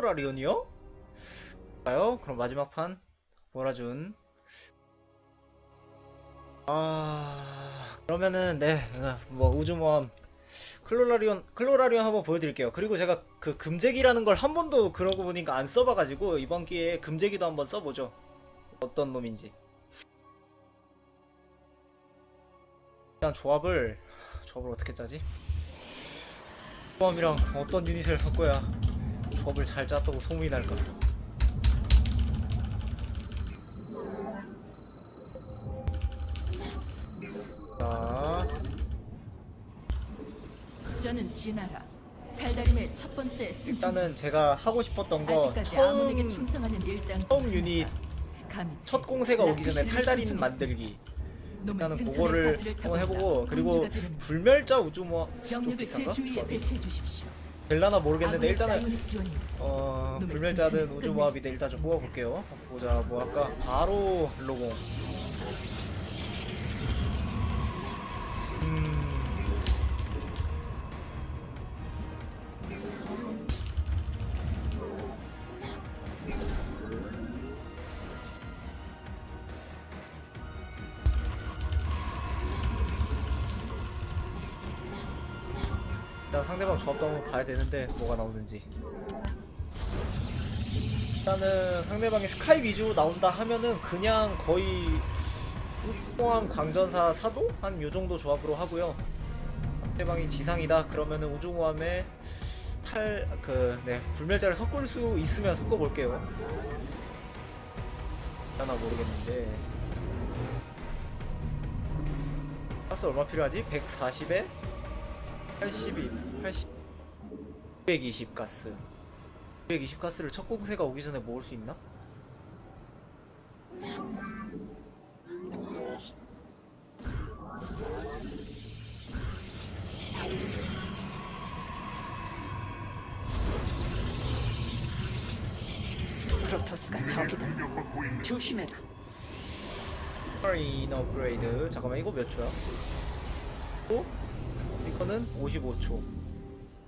라리온이요? 가요? 그럼 마지막 판 몰아준 아 그러면은 네뭐 우주모함 클로라리온 클로라리온 한번 보여드릴게요. 그리고 제가 그 금제기라는 걸 한 번도 그러고 보니까 안 써봐가지고 이번 기회에 금제기도 한번 써보죠. 어떤 놈인지. 일단 조합을 조합을 어떻게 짜지? 조합이랑 어떤 유닛을 섞어야 조합을 잘 짰다고 소문이 날까? 자, 저는 진아라. 달다림의 첫 번째 승진. 일단은 제가 하고 싶었던 거 아직까지 처음 충성하는 일당. 처음 유닛 첫 공세가 오기 전에 탈달인 만들기 일단은 그거를 한번 해보고 그리고 불멸자 우주모함 좀 병력을 제 비싼가? 주위에 조합이? 배치해 주십시오. 될라나 모르겠는데 일단은. 어. 불멸자든 끝낼 일단 수좀 뽑아볼게요. 보자 뭐 할까? 바로 로공 되는데 뭐가 나오는지. 일단은 상대방이 스카이 위주로 나온다 하면은 그냥 거의 우주공항 광전사 사도? 한 요정도 조합으로 하고요. 상대방이 지상이다 그러면은 우주모함에 탈 그 네 불멸자를 섞을 수 있으면 섞어 볼게요. 하나 모르겠는데. 가스 얼마 필요하지? 140에? 82, 80, 220 가스. 220 가스를 첫 공세가 오기 전에 모을 수 있나? 프로토스가 적이다. 조심해라. 마린 업그레이드. 잠깐만 이거 몇 초야? 또 이거는 55초.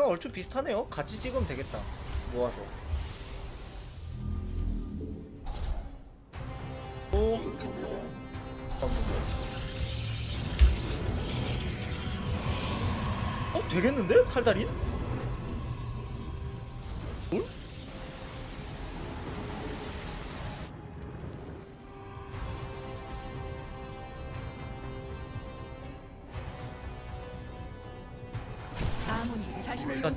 아, 얼추 비슷하네요. 같이 찍으면 되겠다. 모아서. 또 잠깐만요. 어 되겠는데? 탈달인?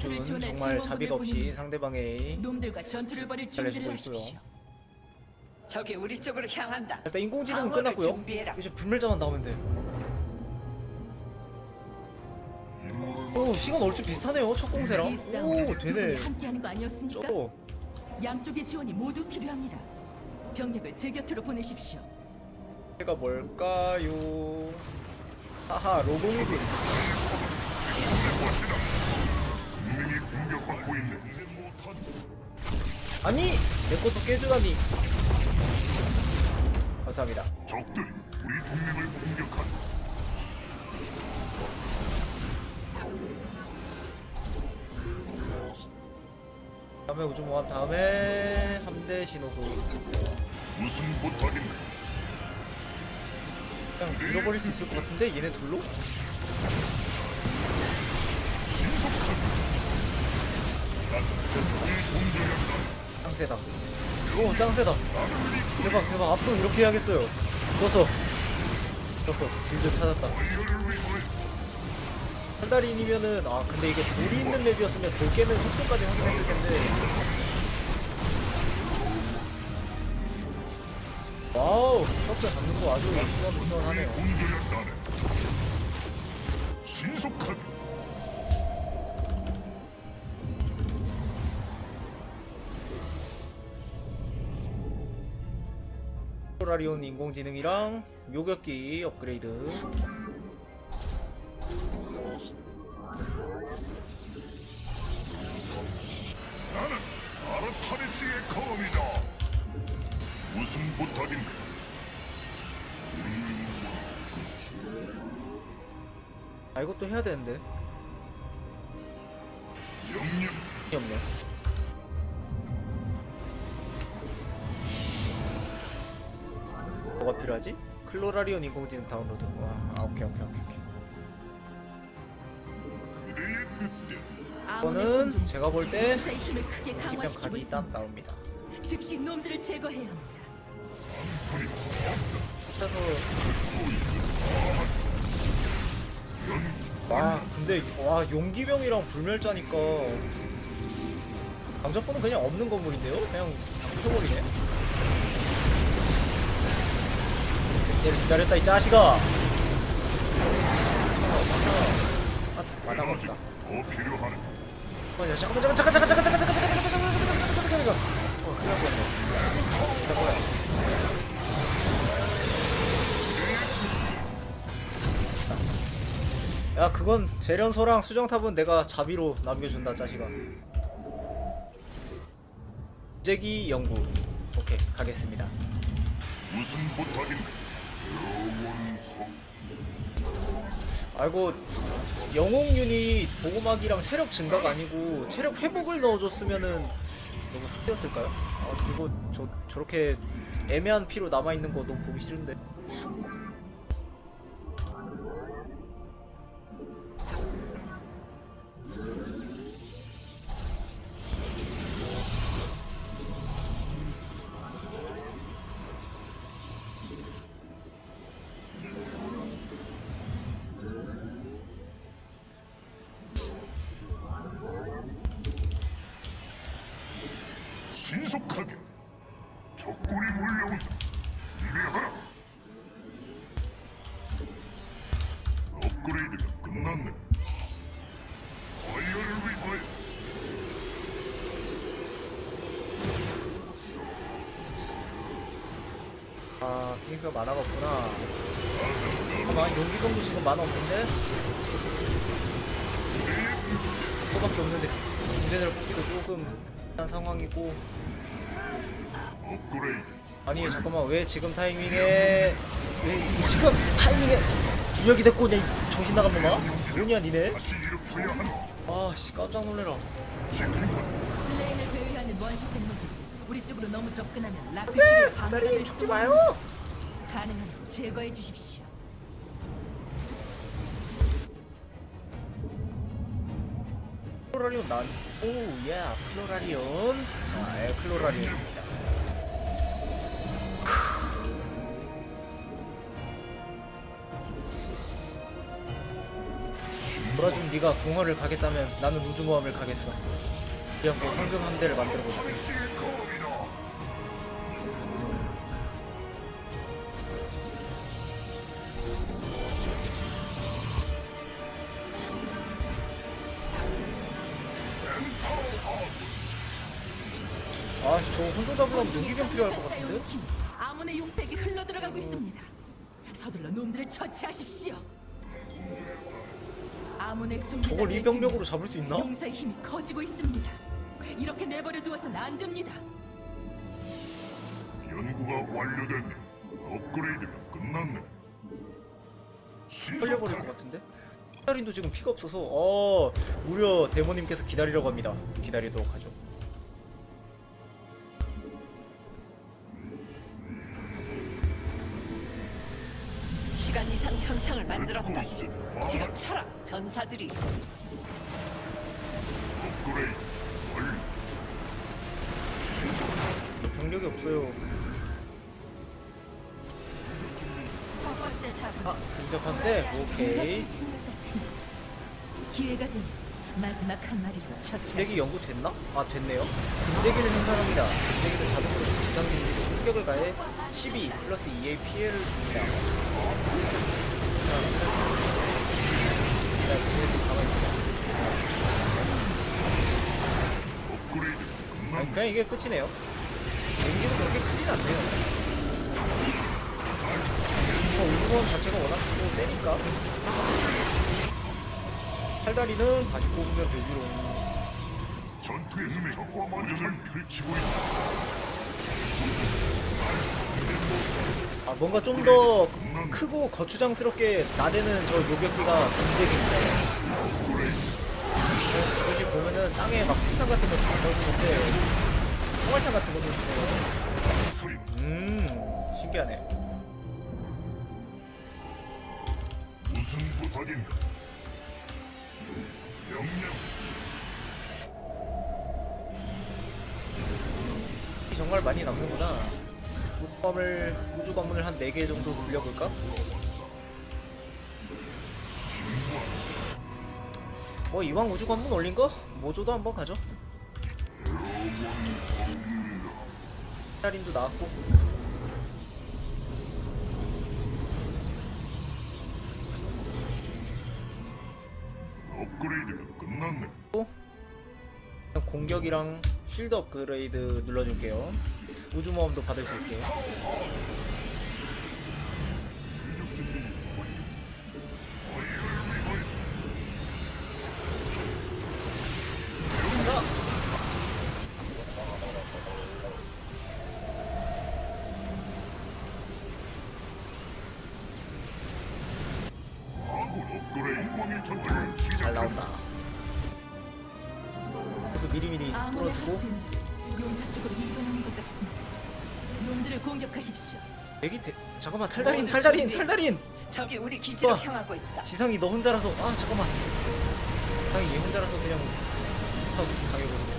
지원할 정말 자비가 없이 보냅니다. 상대방의 놈들과 전투를 벌일 잘해주고 준비를 있고요. 하십시오. 적이 우리 쪽으로 향한다. 일단 인공지능 은 방어를 끝났고요. 준비해라. 이제 불멸자만 나오면 돼. 오 시간 얼추 비슷하네요. 첫 공세랑. 이 싸움은 오두 분이 되네. 함께하는 거 아니었습니까? 저거 양쪽의 지원이 모두 필요합니다. 병력을 제 곁으로 보내십시오. 제가 뭘까요? 하하 로공이군. 아니 내 것도 깨주다니. 감사합니다. 적들이 우리 동맹을 공격한다. 다음에 우주 모함 다음에 함대 신호소. 무슨 부탁인가? 그냥 밀어버릴 수 있을 것 같은데 얘네 둘로? 짱세다. 오 짱세다. 대박 대박. 앞으로 이렇게 해야겠어요. 떴어. 떴어. 빌드 찾았다. 한달인이면은 아 근데 이게 돌이 있는 맵이었으면 돌 깨는 속도까지 확인했을 텐데. 와우 수업자 잡는 거 아주 시원시원하네요. 신속하게 소라리온 인공지능이랑 요격기 업그레이드 나는 아르타니스의 검이다. 무슨 부탁인가? 아 이것도 해야 되는데 힘이 없네 뭐가 필요하지? 클로라리온 인공지능 다운로드. 와, 아 오케이 오케이 오케이. 오케이. 이거는 제가 볼때 용사의 힘을 크게 이병 강화시키고 각이 딱 있습니다. 나옵니다. 즉시 놈들을 제거해야 합니다. 그래서 와 근데 와 용기병이랑 불멸자니까 강전포는 그냥 없는 건물인데요? 그냥 부숴버리네. 얘를 기다렸다 이 자식아. 아, 마당 없다. 어, 야, 잠깐만, 잠깐, 잠깐, 잠깐, 잠깐, 잠깐, 잠깐, 잠깐, 잠깐, 잠깐, 잠깐, 잠깐, 잠깐, 잠깐, 잠깐. 어, 큰일 날 뻔했네. 비싼 거야. 야, 그건 재련소랑 수정탑은 내가 자비로 남겨준다, 자식아. 제기 연구. 오케이, 가겠습니다. 무슨 부탁인가? 아이고, 영웅 유닛 보호막이랑 체력 증가가 아니고 체력 회복을 넣어줬으면은 너무 사기였을까요? 아, 그리고 저 저렇게 애매한 피로 남아 있는 거 너무 보기 싫은데. 아, 피닉스가 만화가 없구나. 잠깐만, 용기병도 지금 만화 없는데? 그거밖에 없는데 중재자를 뽑기도 조금 한 상황이고 아니 잠깐만 왜 지금 타이밍에 왜 지금 타이밍에 주역이 됐고 내 정신 나간 놈아? 뭐냐 니네? 아씨 깜짝 놀래라 우리 쪽으로 너무 접근하면 라피슈리의 방어가 될 수도 있습니다. 가능하면 제거해 주십시오. 클로라리온 난 오야 클로라리온 자 예, 클로라리온입니다 보라좀 네가 공허를 가겠다면 나는 우주모함을 가겠어 이렇게 황금 함대를 만들어보자 저 혼자 잡으려면 용기병 필요할 것 같은데? 아몬의 용색이 흘러 들어가고 있습니다. 서둘러 놈들을 처치하십시오. 아몬의 숨기자 저걸 이 병력으로 잡을 수 있나? 용사의 힘이 커지고 있습니다. 이렇게 내버려 두어서는 안 됩니다. 연구가 완료됐네. 업그레이드가 끝났네. 털려버릴 것 같은데? 기다린도 지금 피가 없어서 어 무려 데모님께서 기다리라고 합니다 기다리도록 하죠 기회가 되면 마지막 한 마리로 처치하십시오. 군대기 연구 됐나? 아 됐네요 군대기를 생산합니다 군대기는 자동으로 지상 유닛에 공격을 가해 12 플러스 2의 피해를 줍니다 아니. 그냥 이게 끝이네요 데미지도 그렇게 크진 않네요 어, 우주범 자체가 워낙 또 세니까 팔다리는 다시 뽑으면 되기로. 전투의 힘이 적과 만전을 펼치고 있다. 아 뭔가 좀 더 크고 거추장스럽게 나대는 저 요격기가 문제입니다. 어, 여기 보면은 땅에 막 폭탄 같은 거다 넣어주는데 포말탄 같은 거 넣어주네요. 음 신기하네. 무슨 부탁인가? 정말 많이 남는구나. 우주검을 우주 검문을 한 4개 정도 굴려볼까? 뭐 이왕 우주 검문 올린 거 모조도 한번 가죠. 살인도 나왔고 업그레이드가 끝났네. 공격이랑 쉴드 업그레이드 눌러줄게요. 우주 모험도 받을 수 있게. 대... 잠깐만 탈달인 탈달인 탈달인 저기 우리 기지로 우와. 향하고 있다. 지상이 너 혼자라서 아 잠깐만 지상이 얘 혼자라서 그냥 하고 당해버리네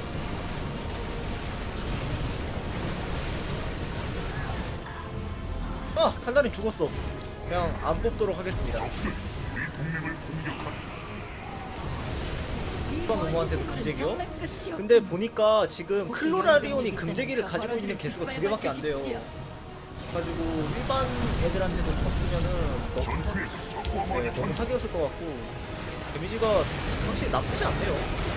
아 탈달인 죽었어 그냥 안 뽑도록 하겠습니다. 이번 우모한테도 금제기요? 근데 보니까 지금 클로라리온이 금제기를 가지고 있는 개수가 두 개밖에 안 돼요 가지고 일반 애들한테도 줬으면은 너무 적과 네. 너무 사기였을 것 같고 데미지가 확실히 나쁘지 않네요.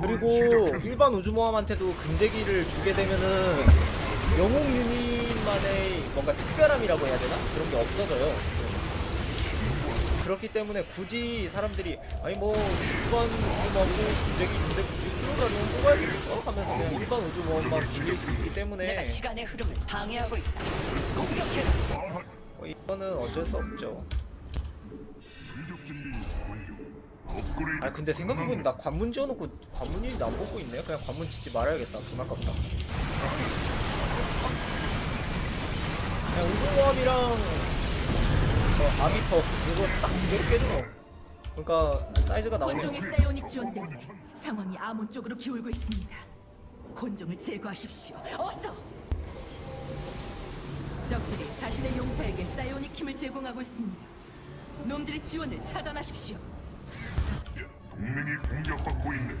그리고. 일반 우주모함한테도 금제기를 주게 되면은 영웅 유닛만의 뭔가 특별함이라고 해야 되나? 그런 게 없어져요. 그렇기 때문에 굳이 사람들이 아니 뭐 일반 우주모함도 금제기 있는데 굳이 클로라리온 뽑아야겠어 하면서 그냥 일반 우주모함만 굴릴 수 있기 때문에 시간의 흐름을 방해하고 있다. 공격해라. 뭐 이거는 어쩔 수 없죠. 아 근데 생각해보니 나 관문 지어놓고 관문이 안 먹고 있네 그냥 관문 짓지 말아야겠다 돈 아깝다 그냥 우주모함이랑 어, 아비터 이거 딱 두 개로 깨주노 그러니까 사이즈가 나오네 혼종의 사이오닉 지원 때문에 상황이 아몬 쪽으로 기울고 있습니다. 혼종을 제거하십시오. 어서! 적들이 자신의 용사에게 사이오닉 힘을 제공하고 있습니다. 놈들의 지원을 차단하십시오. 동맹이 공격받고 있네.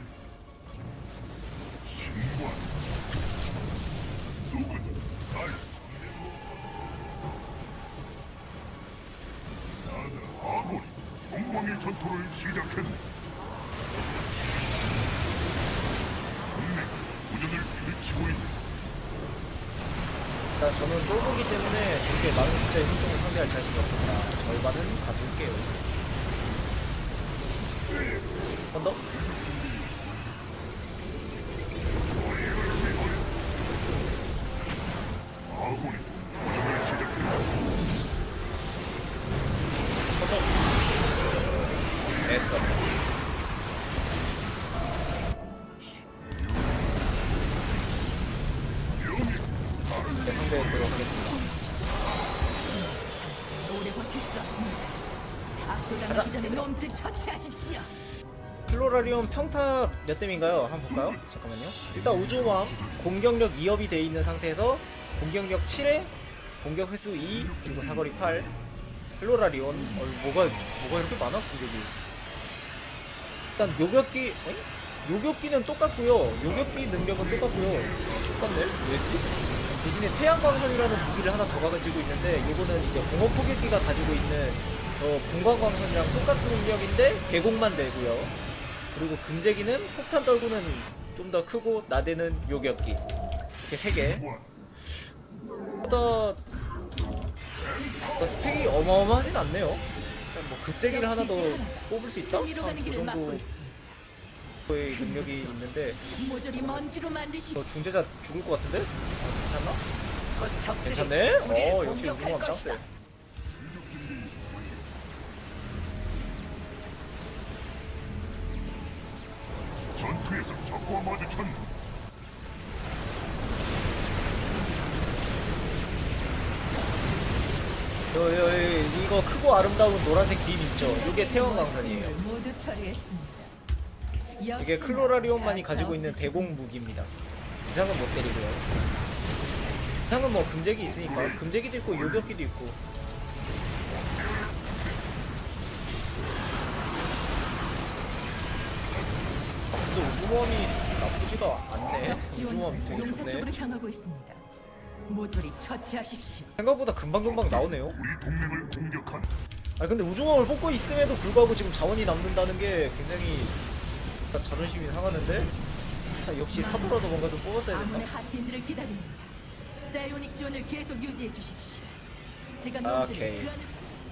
신관. 누군 날 전투를 시작했네. 동맹 우전을 펼치고 있네. 일단 저는 쫄보기 때문에 저렇게 많은 숫자의 혼종을 상대할 자신이 없습니다 절반은 가둘게요 한번 더? 아군이 압도당하기 전에 놈들을 처치하십시오. 플로라리온 평타 몇 댐인가요? 한번 볼까요? 잠깐만요. 일단 우주모함 공격력 2업이 돼 있는 상태에서 공격력 7에 공격 횟수 2 그리고 사거리 8 플로라리온 어 뭐가 뭐가 이렇게 많아 공격이 일단 요격기 어이? 요격기는 똑같고요 요격기 능력은 똑같고요 똑같네 왜지? 대신에 태양광선이라는 무기를 하나 더 가지고 있는데 요거는 이제 공업 포격기가 가지고 있는 저 분광광선이랑 똑같은 능력인데 계곡만 되고요 그리고 금제기는 폭탄 떨구는 좀 더 크고 나대는 요격기 이렇게 세 개. 뭐 스펙이 어마어마하진 않네요. 일단 뭐 급제기를 하나 더 뽑을 수 있다? 한그 정도의 있습니다. 능력이 있는데. 저 중재자 죽을 것 같은데? 괜찮나? 괜찮네? 어 역시 우승왕 짱세 전투에서 적과 마주쳤 요, 요, 이거 크고 아름다운 노란색 빔 있죠? 이게 태원 강산이에요. 이게 클로라리온만이 가지고 있는 대공 무기입니다. 이상은 못 때리고요. 이상은 뭐 금제기 있으니까 금제기도 있고 요격기도 있고. 아, 근데 우주모함이 나쁘지가 않네. 지원은 되게 용사 좋네. 쪽으로 향하고 있습니다. 모조리 처치하십시오. 생각보다 금방금방 나오네요. 우리 동맹을 공격한 아 근데 우주모함을 뽑고 있음에도 불구하고 지금 자원이 남는다는 게 굉장히 자존심이 상하는데 아, 역시 사도라도 뭔가 좀 뽑았어야 된다. 하수인들을 기다립니다. 사이오닉 지원을 계속 유지해 주십시오. 제가 오케이. 놈들을 그 안에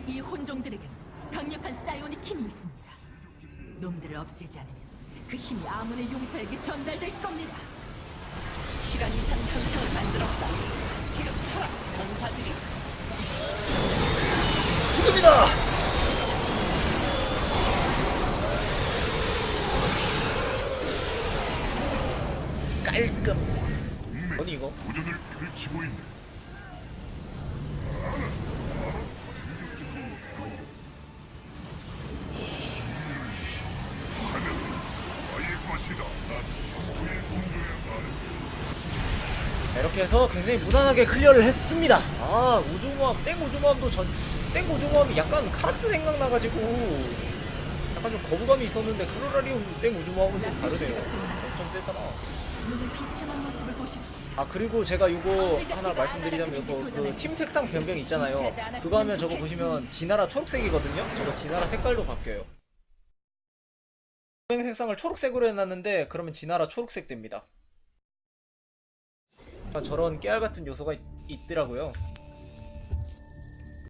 이 혼종들에겐 강력한 사이오닉 힘이 있습니다. 놈들을 없애지 않으면 그 힘이 아문의 용사에게 전달될 겁니다. 시간 이상 현상을 만들었다. 지금 서라 전사들이 지금이다. 굉장히 무난하게 클리어를 했습니다. 아 우주모함 땡 우주모함도 전땡 우주모함이 약간 카락스 생각나가지고 약간 좀 거부감이 있었는데 클로라리움 땡 우주모함은 좀 다르네요. 엄청 세잖아. 아 그리고 제가 요거 하나 말씀드리자면 이거 그 팀 색상 변경 있잖아요. 그거 하면 저거 보시면 지나라 초록색이거든요. 저거 지나라 색깔도 바뀌어요. 색상을 초록색으로 해놨는데 그러면 지나라 초록색 됩니다. 아, 저런 깨알 같은 요소가 있, 있더라고요.